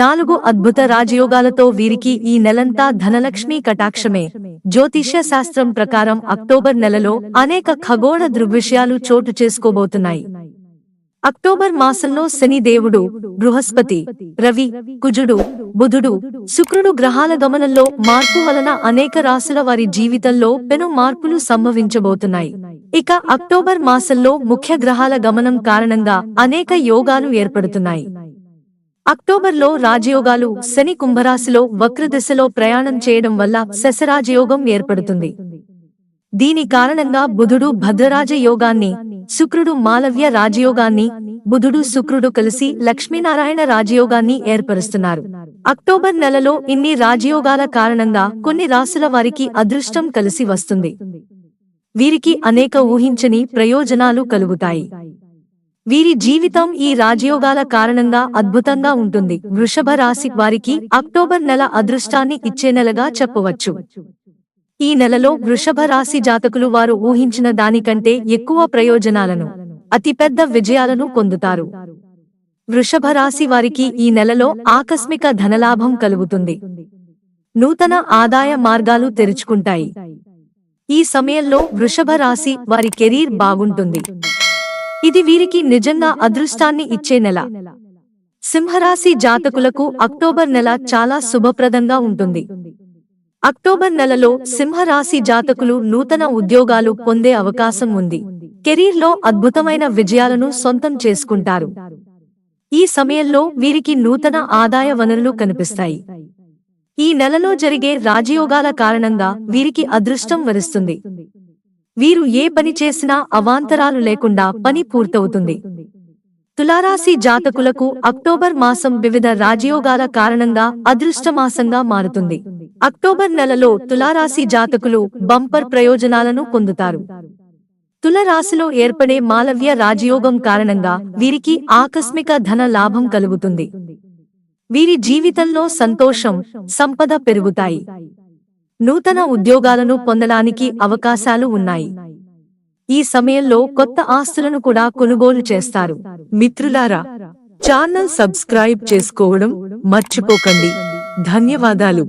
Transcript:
నాలుగు అద్భుత రాజయోగాలతో వీరికి ఈ నెలంతా ధనలక్ష్మి కటాక్షమే. జ్యోతిష్య శాస్త్రం ప్రకారం అక్టోబర్ నెలలో అనేక ఖగోళ దృగ్విషయాలు చోటు చేసుకోబోతున్నాయి. అక్టోబర్ మాసంలో శని దేవుడు బృహస్పతి రవి కుజుడు బుధుడు శుక్రుడు గ్రహాల గమనంలో మార్పు వలన అనేక రాశుల వారి జీవితంలో పెను మార్పులు సంభవించబోతున్నాయి. ఇక అక్టోబర్ మాసంలో ముఖ్య గ్రహాల గమనం కారణంగా అనేక యోగాలు ఏర్పడుతున్నాయి. అక్టోబర్లో రాజయోగాలు శని కుంభరాశిలో వక్రదిశలో ప్రయాణం చేయడం వల్ల శశరాజయోగం ఏర్పడుతుంది. దీని కారణంగా బుధుడు భద్రరాజ యోగాన్ని శుక్రుడు మాలవ్య రాజయోగాన్ని బుధుడు శుక్రుడు కలిసి లక్ష్మీనారాయణ రాజయోగాన్ని ఏర్పరుస్తున్నారు. అక్టోబర్ నెలలో ఇన్ని రాజయోగాల కారణంగా కొన్ని రాసుల వారికి అదృష్టం కలిసి వస్తుంది. వీరికి అనేక ఊహించని ప్రయోజనాలు కలుగుతాయి. వీరి జీవితం ఈ రాజయోగాల కారణంగా అద్భుతంగా ఉంటుంది. వృషభ రాశి వారికి అక్టోబర్ నెల అదృష్టాన్ని ఇచ్చే నెలగా చెప్పవచ్చు. ఈ నెలలో వృషభ రాశి జాతకులు వారు ఊహించిన దానికంటే ఎక్కువ ప్రయోజనాలను అతిపెద్ద విజయాలను పొందుతారు. వృషభ రాశి వారికి ఈ నెలలో ఆకస్మిక ధనలాభం కలుగుతుంది. నూతన ఆదాయ మార్గాలు తెరుచుకుంటాయి. ఈ సమయంలో వృషభ రాశి వారి కెరీర్ బాగుంటుంది. ఇది వీరికి నిజంగా అదృష్టాన్ని ఇచ్చే నెల. సింహరాశి జాతకులకు అక్టోబర్ నెల చాలా శుభప్రదంగా ఉంటుంది. అక్టోబర్ నెలలో సింహరాశి జాతకులు నూతన ఉద్యోగాలు పొందే అవకాశం ఉంది. కెరీర్లో అద్భుతమైన విజయాలను సొంతం చేసుకుంటారు. ఈ సమయంలో వీరికి నూతన ఆదాయ వనరులు కనిపిస్తాయి. ఈ నెలలో జరిగే రాజయోగాల కారణంగా వీరికి అదృష్టం వరిస్తుంది. వీరు ఏ పని చేసినా అవాంతరాలు లేకుండా పని పూర్తవుతుంది. తులారాశి జాతకులకు అక్టోబర్ మాసం వివిధ రాజయోగాల కారణంగా అదృష్టమాసంగా మారుతుంది. అక్టోబర్ నెలలో తులారాశి జాతకులు బంపర్ ప్రయోజనాలను పొందుతారు. తులరాశిలో ఏర్పడే మాలవ్య రాజయోగం కారణంగా వీరికి ఆకస్మిక ధన లాభం కలుగుతుంది. వీరి జీవితంలో సంతోషం సంపద పెరుగుతాయి. నూతన ఉద్యోగాలను పొందడానికి అవకాశాలు ఉన్నాయి. ఈ సమయంలో కొత్త ఆస్తులను కూడా కొనుగోలు చేస్తారు. మిత్రులారా ఛానల్ సబ్స్క్రైబ్ చేసుకోవడం మర్చిపోకండి. ధన్యవాదాలు.